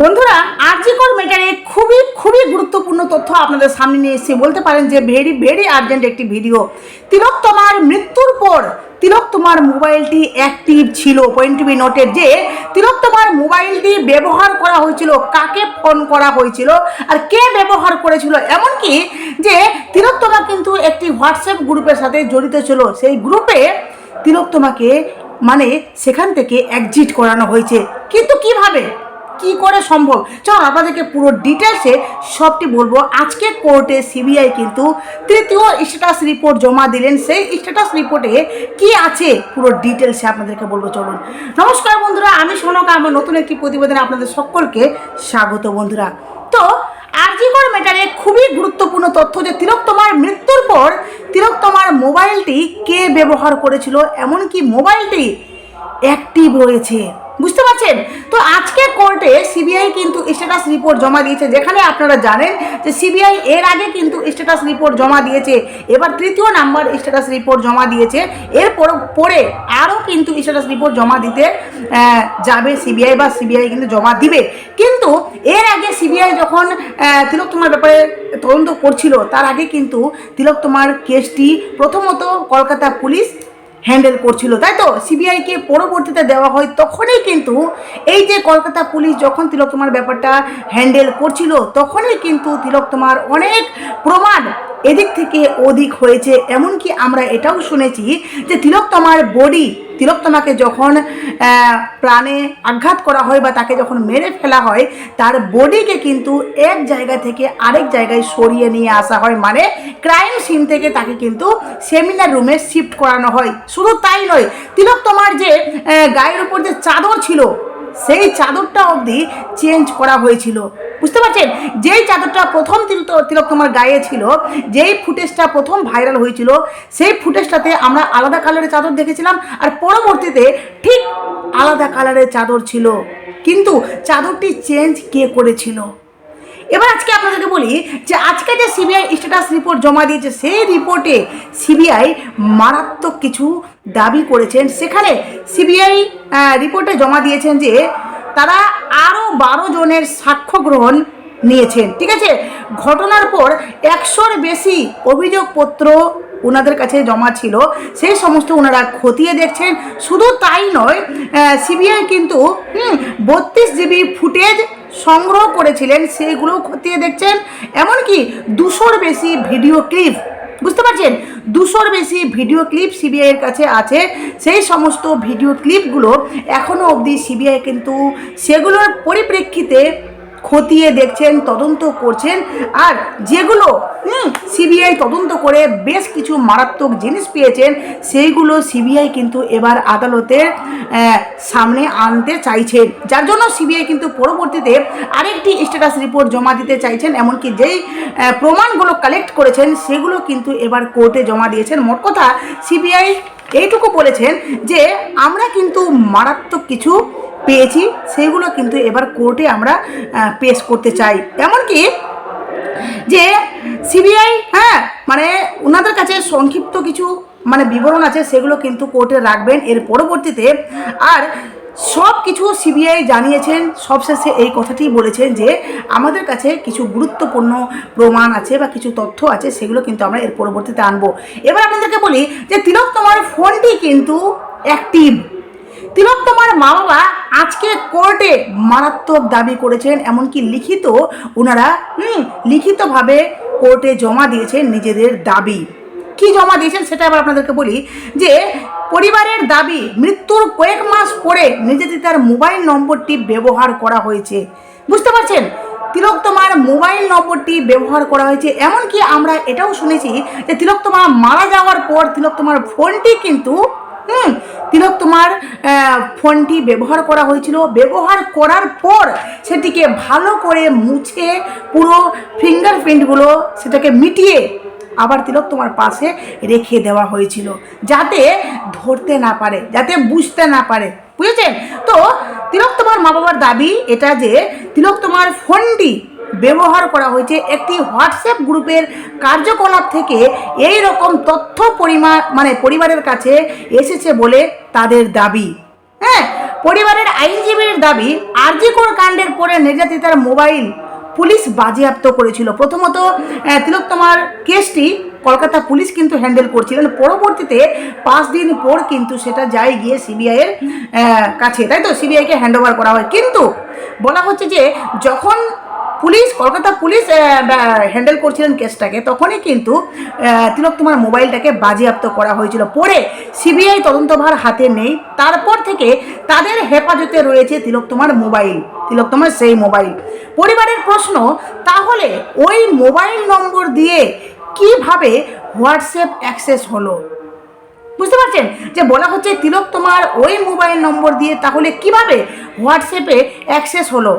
বন্ধুরা, আরজিকর ম্যাটারে খুবই খুবই গুরুত্বপূর্ণ তথ্য আপনাদের সামনে নিয়ে এসে বলতে পারেন যে ভেরি ভেরি আর্জেন্ট একটি ভিডিও তিলক তোমার মৃত্যুর পর তিলক তোমার মোবাইলটি অ্যাক্টিভ ছিল। পয়েন্ট বি নোটের যে, তিলক তোমার মোবাইলটি ব্যবহার করা হয়েছিল, কাকে ফোন করা হয়েছিল আর কে ব্যবহার করেছিল। এমনকি যে, তিলক তোমার কিন্তু একটি হোয়াটসঅ্যাপ গ্রুপের সাথে জড়িত ছিল। সেই গ্রুপে তিলক তোমাকে মানে সেখান থেকে এক্সিট করানো হয়েছে। কিন্তু কীভাবে? কি করে সম্ভব? চলো আপনাদেরকে পুরো ডিটেলসে সবটি বলব। আজকে কোর্টে সিবিআই কিন্তু তৃতীয় স্ট্যাটাস রিপোর্ট জমা দিলেন। সেই স্ট্যাটাস রিপোর্টে কি আছে? পুরো ডিটেলসে আপনাদেরকে বলব। চলুন। নমস্কার বন্ধুরা, আমি সোনকা। আমার নতুন একটি প্রতিবেদনে আপনাদের সকলকে স্বাগত বন্ধুরা। তো, আরজিকর ম্যাটারে খুবই গুরুত্বপূর্ণ তথ্য যে তিলক তোমার মৃত্যুর পর তিলক তোমার মোবাইলটি কে ব্যবহার করেছিল? এমনকি মোবাইলটি অ্যাক্টিভ রয়েছে। বুঝতে পারছেন? তো আজকে কোর্টে সিবিআই কিন্তু স্ট্যাটাস রিপোর্ট জমা দিয়েছে, যেখানে আপনারা জানেন যে সিবিআই এর আগে কিন্তু স্ট্যাটাস রিপোর্ট জমা দিয়েছে, এবার তৃতীয় নাম্বার স্ট্যাটাস রিপোর্ট জমা দিয়েছে এরপর পরে আরও কিন্তু স্ট্যাটাস রিপোর্ট জমা দিতে যাবে সিবিআই বা সিবিআই কিন্তু জমা দিবে। কিন্তু এর আগে সিবিআই যখন তিলক তোমার ব্যাপারে তদন্ত করছিল, তার আগে কিন্তু তিলক তোমার কেসটি প্রথমত কলকাতা পুলিশ হ্যান্ডেল করছিল, তাই তো? সিবিআইকে পরবর্তীতে দেওয়া হয় তখনই কিন্তু এই যে কলকাতা পুলিশ যখন তিলক তোমার ব্যাপারটা হ্যান্ডেল করছিল, তখনই কিন্তু তিলক তোমার অনেক প্রমাণ এদিক থেকে ওদিক হয়েছে। এমনকি আমরা এটাও শুনেছি যে তিলক তোমার বডি, তিলোত্তমাকে যখন প্রাণে আঘাত করা হয় বা তাকে যখন মেরে ফেলা হয়, তার বডিকে কিন্তু এক জায়গা থেকে আরেক জায়গায় সরিয়ে নিয়ে আসা হয়। মানে ক্রাইম সিন থেকে তাকে কিন্তু সেমিনার রুমে শিফট করানো হয়। শুধু তাই নয়, তিলোত্তমার যে গায়ের উপর যে চাদর ছিল সেই চাদরটা অবধি চেঞ্জ করা হয়েছিল। বুঝতে পারছেন? যেই চাদরটা প্রথম তিলক তোমার গায়ে ছিল, যেই ফুটেজটা প্রথম ভাইরাল হয়েছিল, সেই ফুটেজটাতে আমরা আলাদা কালারের চাদর দেখেছিলাম আর পরবর্তীতে ঠিক আলাদা কালারের চাদর ছিল। কিন্তু চাদরটি চেঞ্জ কে করেছিল? এবার আজকে আপনাদেরকে বলি যে আজকে যে সিবিআই স্ট্যাটাস রিপোর্ট জমা দিয়েছে, সেই রিপোর্টে সিবিআই মারাত্মক কিছু দাবি করেছেন। সেখানে সিবিআই রিপোর্টে জমা দিয়েছেন যে তারা আরও বারো জনের সাক্ষ্য গ্রহণ নিয়েছেন। ঠিক আছে? ঘটনার পর একশোর বেশি অভিযোগপত্র ওনাদের কাছে জমা ছিল। সেই সমস্ত ওনারা খতিয়ে দেখছেন। শুধু তাই নয় সিবিআই কিন্তু বত্রিশ জিবি ফুটেজ সংগ্রহ করেছিলেন। সেইগুলো খতিয়ে দেখছেন। এমনকি দুশোর বেশি ভিডিও ক্লিপ বুঝতে পারছেন? দুশোর বেশি ভিডিও ক্লিপ সিবিআইয়ের কাছে আছে। সেই সমস্ত ভিডিও ক্লিপগুলো এখনও অবধি সিবিআই কিন্তু সেগুলোর পরিপ্রেক্ষিতে খতিয়ে দেখছেন, তদন্ত করছেন, আর যেগুলো সিবিআই তদন্ত করে বেশ কিছু মারাত্মক জিনিস পেয়েছেন, সেইগুলো সিবিআই কিন্তু এবার আদালতের সামনে আনতে চাইছেন যার জন্য সিবিআই কিন্তু পরবর্তীতে আরেকটি স্ট্যাটাস রিপোর্ট জমা দিতে চাইছেন, এমনকি যেই প্রমাণগুলো কালেক্ট করেছেন, সেগুলো কিন্তু এবার কোর্টে জমা দিয়েছেন। মোট কথা সিবিআই এইটুকু বলেছেন যে, আমরা কিন্তু মারাত্মক কিছু পেয়েছি, সেগুলো কিন্তু এবার কোর্টে আমরা পেশ করতে চাই। এমনকি যে সিবিআই হ্যাঁ মানে ওনাদের কাছে সংক্ষিপ্ত কিছু মানে বিবরণ আছে, সেগুলো কিন্তু কোর্টে রাখবেন। এর পরবর্তীতে আর সব কিছু সিবিআই জানিয়েছেন, সবশেষে এই কথাটি বলেছেন যে আমাদের কাছে কিছু গুরুত্বপূর্ণ প্রমাণ আছে বা কিছু তথ্য আছে, সেগুলো কিন্তু আমরা এর পরবর্তীতে আনব। এবার আপনাদেরকে বলি যে তিলক তোমার ফোনটি কিন্তু অ্যাক্টিভ। তিলক তোমার মা বাবা আজকে কোর্টে মারাত্মক দাবি করেছেন, এমনকি লিখিত ওনারা হুম, লিখিতভাবে কোর্টে জমা দিয়েছেন নিজেদের দাবি। কি জমা দিয়েছেন সেটা আবার আপনাদেরকে বলি, যে পরিবারের দাবি মৃত্যুর কয়েক মাস পরে নিজেদের তার মোবাইল নম্বরটি ব্যবহার করা হয়েছে। বুঝতে পারছেন? তিলক তোমার মোবাইল নম্বরটি ব্যবহার করা হয়েছে, এমনকি আমরা এটাও শুনেছি যে তিলক তোমার মারা যাওয়ার পর তিলক তোমার ফোনটি কিন্তু হুম, তিলক তোমার ফোনটি ব্যবহার করা হয়েছিল। ব্যবহার করার পর সেটিকে ভালো করে মুছে পুরো ফিঙ্গারপ্রিন্টগুলো সেটাকে মিটিয়ে আবার তিলক তোমার পাশে রেখে দেওয়া হয়েছিল, যাতে ধরতে না পারে, যাতে বুঝতে না পারে। বুঝেছেন? তো তিলক তোমার মা বাবার দাবি এটা যে, তিলক তোমার ফোনটি ব্যবহার করা হয়েছে একটি হোয়াটসঅ্যাপ গ্রুপের কার্যকলাপ থেকে এই রকম তথ্য পরিমাণ মানে পরিবারের কাছে এসেছে বলে তাদের দাবি। হ্যাঁ পরিবারের আইনজীবীর দাবি আরজিকর কাণ্ডের পরে নির্যাতিতার মোবাইল পুলিশ বাজেয়াপ্ত করেছিল। প্রথমত তিলোত্তমার কেসটি কলকাতা পুলিশ কিন্তু হ্যান্ডেল করছিলেন পরবর্তীতে পাঁচ দিন পর কিন্তু সেটা যায় গিয়ে সিবিআইয়ের কাছে। তাই তো? সিবিআইকে হ্যান্ড ওভার করা হয়। কিন্তু বলা হচ্ছে যে, যখন পুলিশ, কলকাতা পুলিশ হ্যান্ডেল করছিলেন কেসটাকে। তখনই কিন্তু তিলক তোমার মোবাইলটাকে বাজেয়াপ্ত করা হয়েছিল। পরে সিবিআই তদন্তভার হাতে নেই। তারপর থেকে তাদের হেফাজতে রয়েছে তিলক তোমার মোবাইল তিলোত্তমার সেই মোবাইল। পরিবারের প্রশ্ন, তাহলে ওই মোবাইল নম্বর দিয়ে কীভাবে হোয়াটসঅ্যাপ অ্যাক্সেস হলো? বুঝতে পারছেন? যে বলা হচ্ছে তিলক তোমার ওই মোবাইল নম্বর দিয়ে তাহলে কীভাবে হোয়াটসঅ্যাপে অ্যাক্সেস হলো?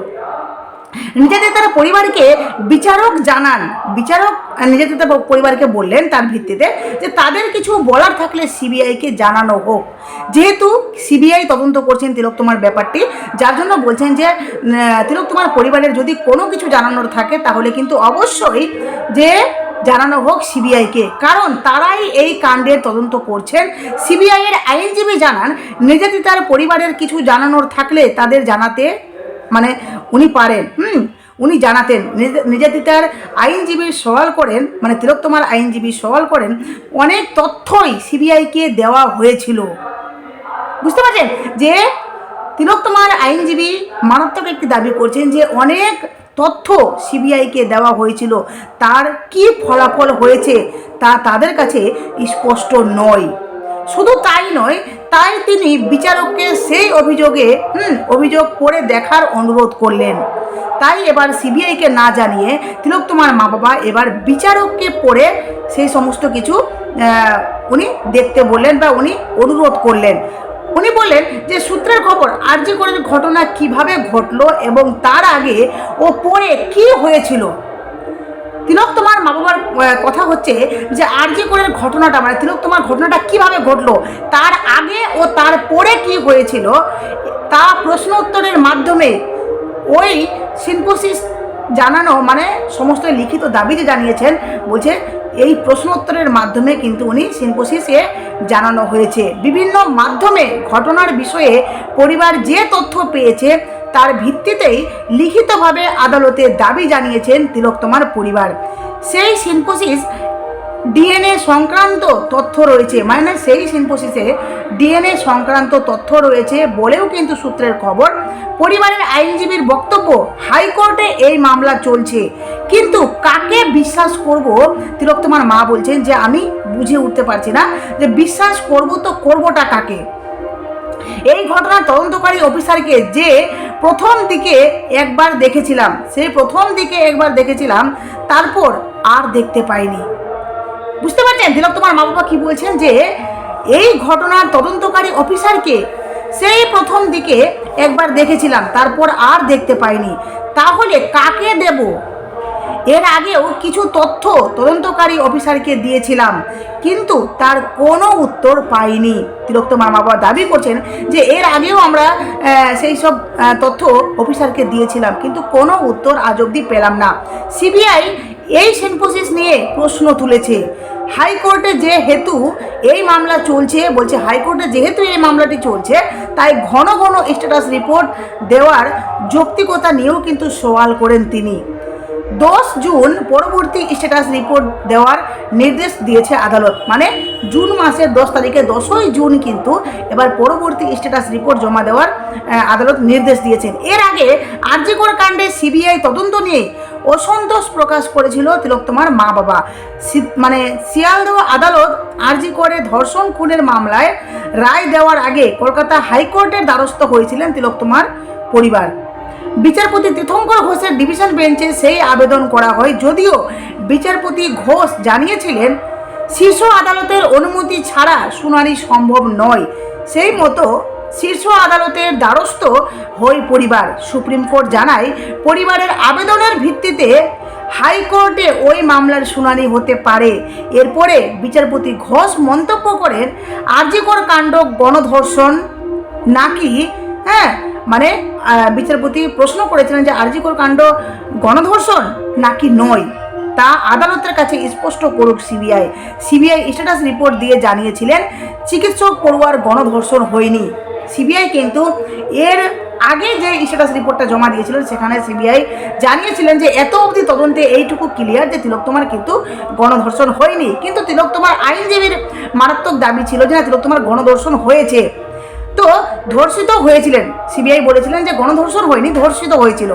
নিজেদের তারা পরিবারকে বিচারক জানান। বিচারক নিজেদের তার পরিবারকে বললেন তার ভিত্তিতে যে তাদের কিছু বলার থাকলে সিবিআইকে জানানো হোক। যেহেতু সিবিআই তদন্ত করছেন তিলক তোমার ব্যাপারটি, যার জন্য বলছেন যে তিলক তোমার পরিবারের যদি কোনো কিছু জানানোর থাকে তাহলে কিন্তু অবশ্যই যে জানানো হোক সিবিআইকে কারণ তারাই এই কাণ্ডের তদন্ত করছেন। সিবিআইয়ের আইনজীবী জানান, নিজেদের তার পরিবারের কিছু জানানোর থাকলে তাদের জানাতে মানে উনি পারেন, হুম, উনি জানাতেন। নির্যাতিতার আইনজীবী সওয়াল করেন মানে তিলোত্তমার আইনজীবী সওয়াল করেন, অনেক তথ্যই সিবিআইকে দেওয়া হয়েছিল। বুঝতে পারছেন? যে তিলোত্তমার আইনজীবী মারাত্মক একটি দাবি করছেন যে অনেক তথ্য সিবিআইকে দেওয়া হয়েছিল। তার কি ফলাফল হয়েছে তা তাদের কাছে স্পষ্ট নয়। শুধু তাই নয়, তাই তিনি বিচারককে সেই অভিযোগে, হুম, অভিযোগ করে দেখার অনুরোধ করলেন। তাই এবার সিবিআইকে না জানিয়ে তিলোত্তমার মা বাবা এবার বিচারককে পড়ে সেই সমস্ত কিছু উনি দেখতে বললেন বা উনি অনুরোধ করলেন। উনি বললেন যে, সূত্রের খবর, আরজি করের ঘটনা কীভাবে ঘটলো এবং তার আগে ও পরে কি হয়েছিল? তিলক তোমার মা বাবার কথা হচ্ছে যে আরজি করে ঘটনাটা মানে তিলক তোমার ঘটনাটা কীভাবে ঘটলো, তার আগে ও তার পরে কি হয়েছিল, তা প্রশ্ন উত্তরের মাধ্যমে ওই সিনপোসিস জানানো মানে সমস্ত লিখিত দাবি যে জানিয়েছেন, বলছে এই প্রশ্ন উত্তরের মাধ্যমে কিন্তু উনি সিনপোসিসে জানানো হয়েছে। বিভিন্ন মাধ্যমে ঘটনার বিষয়ে পরিবার যে তথ্য পেয়েছে তার ভিত্তিতেই লিখিতভাবে আদালতে দাবি জানিয়েছেন তিলোত্তমার পরিবার। সেই সিনপোসিস ডিএনএ সংক্রান্ত তথ্য রয়েছে। মানে সেই সিনপোসিসে ডিএনএ সংক্রান্ত তথ্য রয়েছে বলেও কিন্তু সূত্রের খবর। পরিবারের আইনজীবীর বক্তব্য, হাইকোর্টে এই মামলা চলছে। কিন্তু কাকে বিশ্বাস করব? তিলোত্তমার মা বলছেন যে, আমি বুঝে উঠতে পারছি না যে বিশ্বাস করব তো করবোটা কাকে? এই ঘটনার তদন্তকারী অফিসারকে যে প্রথম দিকে একবার দেখেছিলাম, সেই প্রথম দিকে একবার দেখেছিলাম, তারপর আর দেখতে পাইনি। বুঝতে পারছেন? তিলক, তোমার মা বাবা কী বলছেন যে, এই ঘটনার তদন্তকারী অফিসারকে সেই প্রথম দিকে একবার দেখেছিলাম, তারপর আর দেখতে পাইনি। তাহলে কাকে দেব? এর আগেও কিছু তথ্য তদন্তকারী অফিসারকে দিয়েছিলাম, কিন্তু তার কোনো উত্তর পাইনি। তিলোত্তমার মা বাবা দাবি করছেন যে এর আগেও আমরা সেই সব তথ্য অফিসারকে দিয়েছিলাম, কিন্তু কোনো উত্তর আজ অবধি পেলাম না। সিবিআই এই সিনপোসিস নিয়ে প্রশ্ন তুলেছে। হাইকোর্টে যে হেতু এই মামলা চলছে, বলছে হাইকোর্টে যেহেতু এই মামলাটি চলছে, তাই ঘন ঘন স্ট্যাটাস রিপোর্ট দেওয়ার যৌক্তিকতা নিয়েও কিন্তু সওয়াল করেন তিনি। দশ জুন পরবর্তী স্ট্যাটাস রিপোর্ট দেওয়ার নির্দেশ দিয়েছে আদালত। মানে জুন মাসের দশ তারিখে দশই জুন কিন্তু এবার পরবর্তী স্ট্যাটাস রিপোর্ট জমা দেওয়ার আদালত নির্দেশ দিয়েছেন। এর আগে আরজিকর কাণ্ডে সিবিআই তদন্ত নিয়ে অসন্তোষ প্রকাশ করেছিল তিলোত্তমার মা বাবা মানে শিয়ালদহ আদালত আরজি করে ধর্ষণ খুনের মামলায় রায় দেওয়ার আগে কলকাতা হাইকোর্টের দ্বারস্থ হয়েছিলেন তিলোত্তমার পরিবার। বিচারপতি তীর্থঙ্কর ঘোষের ডিভিশন বেঞ্চে সেই আবেদন করা হয়। যদিও বিচারপতি ঘোষ জানিয়েছিলেন, শীর্ষ আদালতের অনুমতি ছাড়া শুনানি সম্ভব নয়। সেই মতো শীর্ষ আদালতের দ্বারস্থ হই পরিবার। সুপ্রিম কোর্ট জানায়, পরিবারের আবেদনের ভিত্তিতে হাইকোর্টে ওই মামলার শুনানি হতে পারে। এরপরে বিচারপতি ঘোষ মন্তব্য করেন, আরজিকর কাণ্ড গণধর্ষণ নাকি হ্যাঁ মানে বিচারপতি প্রশ্ন করেছিলেন যে আরজিকর কাণ্ড গণধর্ষণ নাকি নয়? তা আদালতের কাছে স্পষ্ট করুক সিবিআই। সিবিআই স্ট্যাটাস রিপোর্ট দিয়ে জানিয়েছিলেন, চিকিৎসক পড়ুয়ার গণধর্ষণ হয়নি। সিবিআই কিন্তু এর আগে যে স্ট্যাটাস রিপোর্টটা জমা দিয়েছিলেন, সেখানে সিবিআই জানিয়েছিলেন যে এত অবধি তদন্তে এইটুকু ক্লিয়ার যে তিলোত্তমার কিন্তু গণধর্ষণ হয়নি। কিন্তু তিলোত্তমার আইনজীবীর মারাত্মক দাবি ছিল যে না তিলোত্তমার গণধর্ষণ হয়েছে। তো ধর্ষিত হয়েছিলেন। সিবিআই বলেছিলেন যে গণধর্ষণ হয়নি, ধর্ষিত হয়েছিল।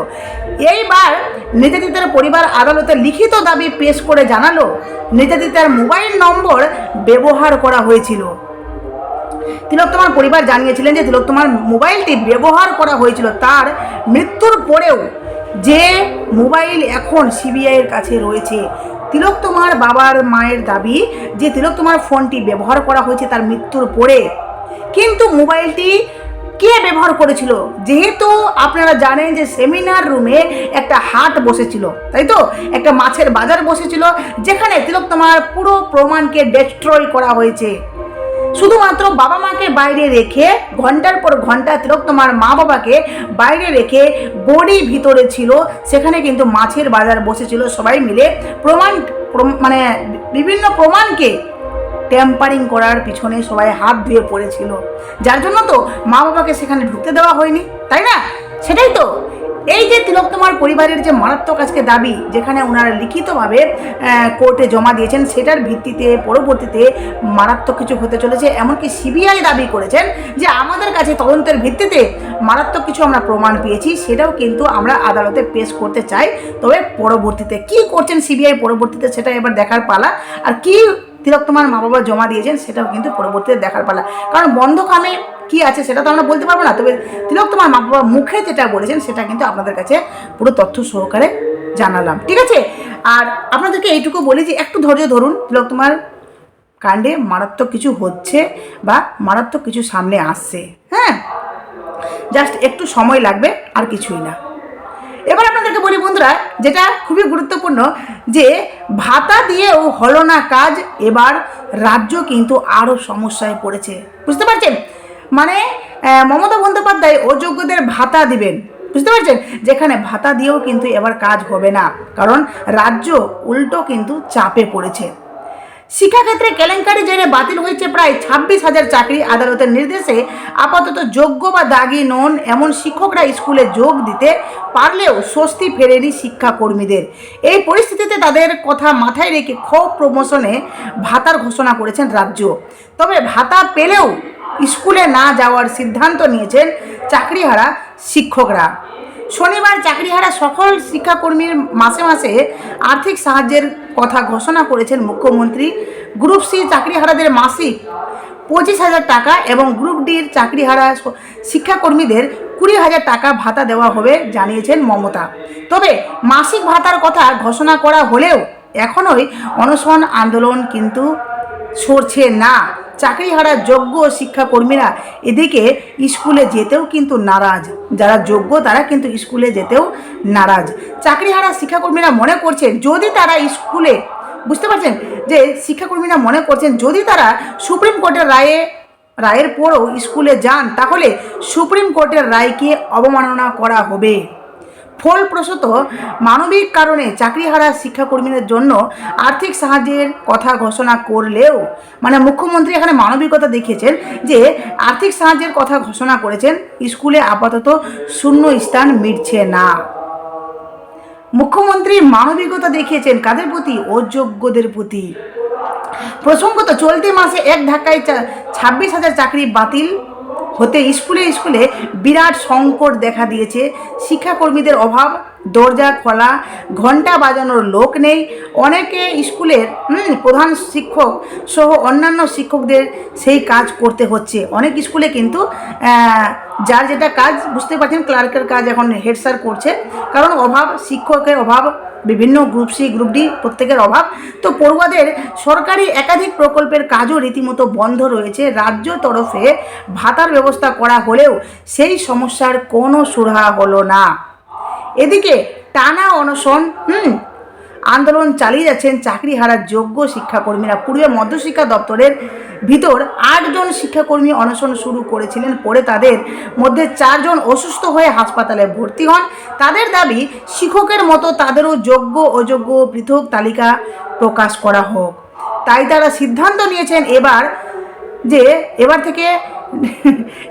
এইবার নির্যাতিতার পরিবার আদালতে লিখিত দাবি পেশ করে জানালো নির্যাতিতার মোবাইল নম্বর ব্যবহার করা হয়েছিল। তিলোত্তমার পরিবার জানিয়েছিলেন যে তিলোত্তমার মোবাইলটি ব্যবহার করা হয়েছিল, তার মৃত্যুর পরেও যে মোবাইল এখন সিবিআইয়ের কাছে রয়েছে। তিলোত্তমার বাবার মায়ের দাবি যে তিলোত্তমার ফোনটি ব্যবহার করা হয়েছে তার মৃত্যুর পরে। কিন্তু মোবাইলটি কে ব্যবহার করেছিল? যেহেতু আপনারা জানেন যে সেমিনার রুমে একটা হাট বসেছিল, তাই তো? একটা মাছের বাজার বসেছিল, যেখানে তিলোত্তমার পুরো প্রমাণকে ডেস্ট্রয় করা হয়েছে। শুধুমাত্র বাবা মাকে বাইরে রেখে ঘণ্টার পর ঘণ্টা তিলক তোমার মা বাবাকে বাইরে রেখে বডি ভিতরে ছিল, সেখানে কিন্তু মাছের বাজার বসেছিল। সবাই মিলে প্রমাণ, প্রম- মানে বিভিন্ন প্রমাণকে ট্যাম্পারিং করার পিছনে সবাই হাত ধুয়ে পড়েছিল। যার জন্য তো মা বাবাকে সেখানে ঢুকতে দেওয়া হয়নি, তাই না? সেটাই তো। এই যে তিলোত্তমার পরিবারের যে মারাত্মক আজকে দাবি, যেখানে ওনারা লিখিতভাবে কোর্টে জমা দিয়েছেন, সেটার ভিত্তিতে পরবর্তীতে মারাত্মক কিছু হতে চলেছে। এমনকি সিবিআই দাবি করেছেন যে আমাদের কাছে তদন্তের ভিত্তিতে মারাত্মক কিছু আমরা প্রমাণ পেয়েছি, সেটাও কিন্তু আমরা আদালতে পেশ করতে চাই। তবে পরবর্তীতে কি করছেন সিবিআই পরবর্তীতে সেটা এবার দেখার পালা। আর কি তিলোত্তমার মা বাবা জমা দিয়েছেন, সেটাও কিন্তু পরবর্তীতে দেখার পালা। কারণ বন্ধ কামে কি আছে সেটা তো আমরা বলতে পারব না, তবে তিলোত্তমার মা বাবা মুখে যেটা বলেছেন, সেটা কিন্তু আপনাদের কাছে পুরো তথ্য সহকারে জানালাম। ঠিক আছে? আর আপনাদেরকে এইটুকু বলি যে, একটু ধৈর্য ধরুন তিলোত্তমার কাণ্ডে মারাত্মক কিছু হচ্ছে বা মারাত্মক কিছু সামনে আসছে। হ্যাঁ? জাস্ট একটু সময় লাগবে, আর কিছুই না। এবার আপনাদেরকে বলি বন্ধুরা, যেটা খুবই গুরুত্বপূর্ণ যে ভাতা দিয়েও হলো না কাজ, এবার রাজ্য কিন্তু আরও সমস্যায় পড়েছে। বুঝতে পারছেন? মানে মমতা বন্দ্যোপাধ্যায় অযোগ্যদের ভাতা দিবেন। বুঝতে পারছেন? যেখানে ভাতা দিয়েও কিন্তু এবার কাজ হবে না। কারণ রাজ্য উল্টো কিন্তু চাপে পড়েছে। শিক্ষাক্ষেত্রে কেলেঙ্কারি জেরে বাতিল হয়েছে প্রায় ছাব্বিশ হাজার চাকরি আদালতের নির্দেশে। আপাতত যোগ্য বা দাগি নন এমন শিক্ষকরা স্কুলে যোগ দিতে পারলেও স্বস্তি ফেরেনি শিক্ষাকর্মীদের। এই পরিস্থিতিতে তাদের কথা মাথায় রেখে ক্ষোভ প্রমোশনে ভাতার ঘোষণা করেছেন রাজ্য। তবে ভাতা পেলেও স্কুলে না যাওয়ার সিদ্ধান্ত নিয়েছেন চাকরিহারা শিক্ষকরা। শনিবার চাকরিহারা সকল শিক্ষাকর্মীর মাসে মাসে আর্থিক সাহায্যের কথা ঘোষণা করেছেন মুখ্যমন্ত্রী। গ্রুপ সি চাকরিহারাদের মাসিক পঁচিশ হাজার টাকা এবং গ্রুপ ডির চাকরিহারা শিক্ষাকর্মীদের কুড়ি হাজার টাকা ভাতা দেওয়া হবে জানিয়েছেন মমতা। তবে মাসিক ভাতার কথা ঘোষণা করা হলেও এখনোই অনশন আন্দোলন কিন্তু সরছে না। চাকরিহারা যোগ্য শিক্ষাকর্মীরা এদিকে স্কুলে যেতেও কিন্তু নারাজ। যারা যোগ্য, তারা কিন্তু স্কুলে যেতেও নারাজ। চাকরি চাকরিহারা শিক্ষাকর্মীরা মনে করছেন, যদি তারা স্কুলে, বুঝতে পারছেন? যে শিক্ষাকর্মীরা মনে করছেন, যদি তারা সুপ্রিম কোর্টের রায়ে, রায়ের পরও স্কুলে যান, তাহলে সুপ্রিম কোর্টের রায়কে অবমাননা করা হবে। ফলপ্রসূত মানবিক কারণে চাকরি চাকরিহারা শিক্ষাকর্মীদের জন্য আর্থিক সাহায্যের কথা ঘোষণা করলেও মানে মুখ্যমন্ত্রী এখানে মানবিকতা দেখিয়েছেন যে আর্থিক সাহায্যের কথা ঘোষণা করেছেন, স্কুলে আপাতত শূন্য স্থান মিটছে না। মুখ্যমন্ত্রী মানবিকতা দেখিয়েছেন কাদের প্রতি? অযোগ্যদের প্রতি। প্রসঙ্গত, চলতি মাসে এক ধাক্কায় ছাব্বিশ হাজার চাকরি বাতিল হতে স্কুলে স্কুলে বিরাট সংকট দেখা দিয়েছে। শিক্ষাকর্মীদের অভাব, দরজা খোলা ঘণ্টা বাজানোর লোক নেই। অনেকে স্কুলের প্রধান শিক্ষক সহ অন্যান্য শিক্ষকদের সেই কাজ করতে হচ্ছে। অনেক স্কুলে কিন্তু যার যেটা কাজ, বুঝতে পারছেন, ক্লার্কের কাজ এখন হেড স্যার করছে। কারণ অভাব, শিক্ষকের অভাব বিভিন্ন গ্রুপ সি গ্রুপ ডি প্রত্যেকের অভাব। তো পড়ুয়াদের সরকারি একাধিক প্রকল্পের কাজও রীতিমতো বন্ধ রয়েছে। রাজ্য তরফে ভাতার ব্যবস্থা করা হলেও সেই সমস্যার কোনো সুরাহা হলো না। এদিকে টানা অনশন, হুম আন্দোলন চালিয়ে যাচ্ছেন চাকরি হারার যোগ্য শিক্ষাকর্মীরা। পূর্বে মধ্যশিক্ষা দপ্তরের ভিতর আটজন শিক্ষাকর্মী অনশন শুরু করেছিলেন। পরে তাদের মধ্যে চারজন অসুস্থ হয়ে হাসপাতালে ভর্তি হন। তাদের দাবি, শিক্ষকের মতো তাদেরও যোগ্য, অযোগ্য পৃথক তালিকা প্রকাশ করা হোক। তাই তারা সিদ্ধান্ত নিয়েছেন এবার যে, এবার থেকে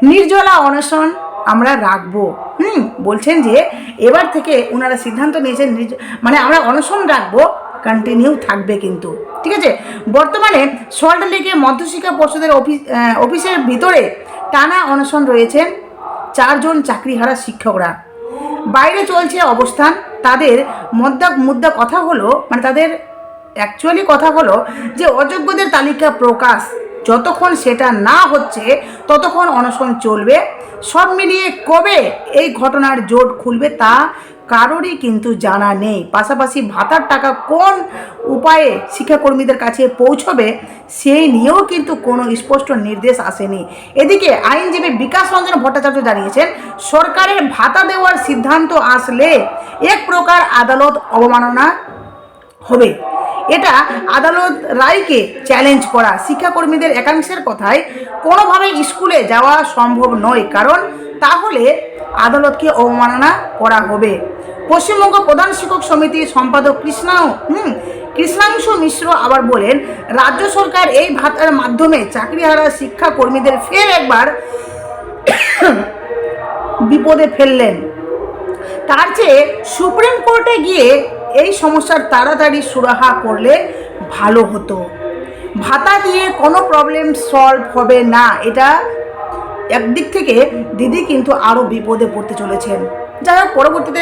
নির্জলা অনশন আমরা রাখব। হুম, বলছেন যে এবার থেকে ওনারা সিদ্ধান্ত নিয়েছেন নির্জ- মানে আমরা অনশন রাখব কন্টিনিউ থাকবে কিন্তু। ঠিক আছে? বর্তমানে সল্ট লেকে মধ্যশিক্ষা পর্ষদের অফিস অফিসের ভিতরে টানা অনশন রয়েছেন চারজন চাকরিহারা শিক্ষকরা। বাইরে চলছে অবস্থান, তাদের মুদ্রা মুদ্রা কথা হলো মানে তাদের অ্যাকচুয়ালি কথা হলো যে অযোগ্যদের তালিকা প্রকাশ। যতক্ষণ সেটা না হচ্ছে, ততক্ষণ অনশন চলবে। সব মিলিয়ে কবে এই ঘটনার জোট খুলবে তা কারোরই কিন্তু জানা নেই। পাশাপাশি ভাতার টাকা কোন উপায়ে শিক্ষাকর্মীদের কাছে পৌঁছবে, সেই নিয়েও কিন্তু কোনো স্পষ্ট নির্দেশ আসেনি। এদিকে আইনজীবী বিকাশ রঞ্জন ভট্টাচার্য জানিয়েছেন, সরকারের ভাতা দেওয়ার সিদ্ধান্ত আসলে এক প্রকার আদালত অবমাননা হবে। এটা আদালত রায়কে চ্যালেঞ্জ করা। শিক্ষাকর্মীদের একাংশের কথায়, কোনোভাবে স্কুলে যাওয়া সম্ভব নয়, কারণ তাহলে আদালতকে অবমাননা করা হবে। পশ্চিমবঙ্গ প্রধান শিক্ষক সমিতির সম্পাদক কৃষ্ণাও হুম, কৃষ্ণাংশু মিশ্র আবার বলেন, রাজ্য সরকার এই ভাতার মাধ্যমে চাকরিহারা শিক্ষাকর্মীদের ফের একবার বিপদে ফেললেন। তার চেয়ে সুপ্রিম কোর্টে গিয়ে এই সমস্যার তাড়াতাড়ি সুরাহা করলে ভালো হতো। ভাতা দিয়ে কোনো প্রবলেম সলভ হবে না। এটা একদিক থেকে দিদি কিন্তু আরও বিপদে পড়তে চলেছেন। যাই হোক, পরবর্তীতে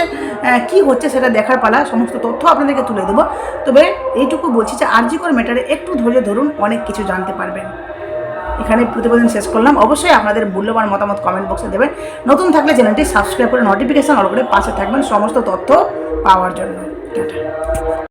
কি হচ্ছে সেটা দেখার পালা, সমস্ত তথ্য আপনাদেরকে তুলে দেবো। তবে এইটুকু বলছি যে আরজিকর ম্যাটারে একটু ধৈর্য ধরুন, অনেক কিছু জানতে পারবেন। এখানে প্রতিবেদন শেষ করলাম। অবশ্যই আপনাদের মূল্যবান মতামত কমেন্ট বক্সে দেবেন। নতুন থাকলে চ্যানেলটি সাবস্ক্রাইব করে নোটিফিকেশন অল করে পাশে থাকবেন সমস্ত তথ্য পাওয়ার জন্য। dedi.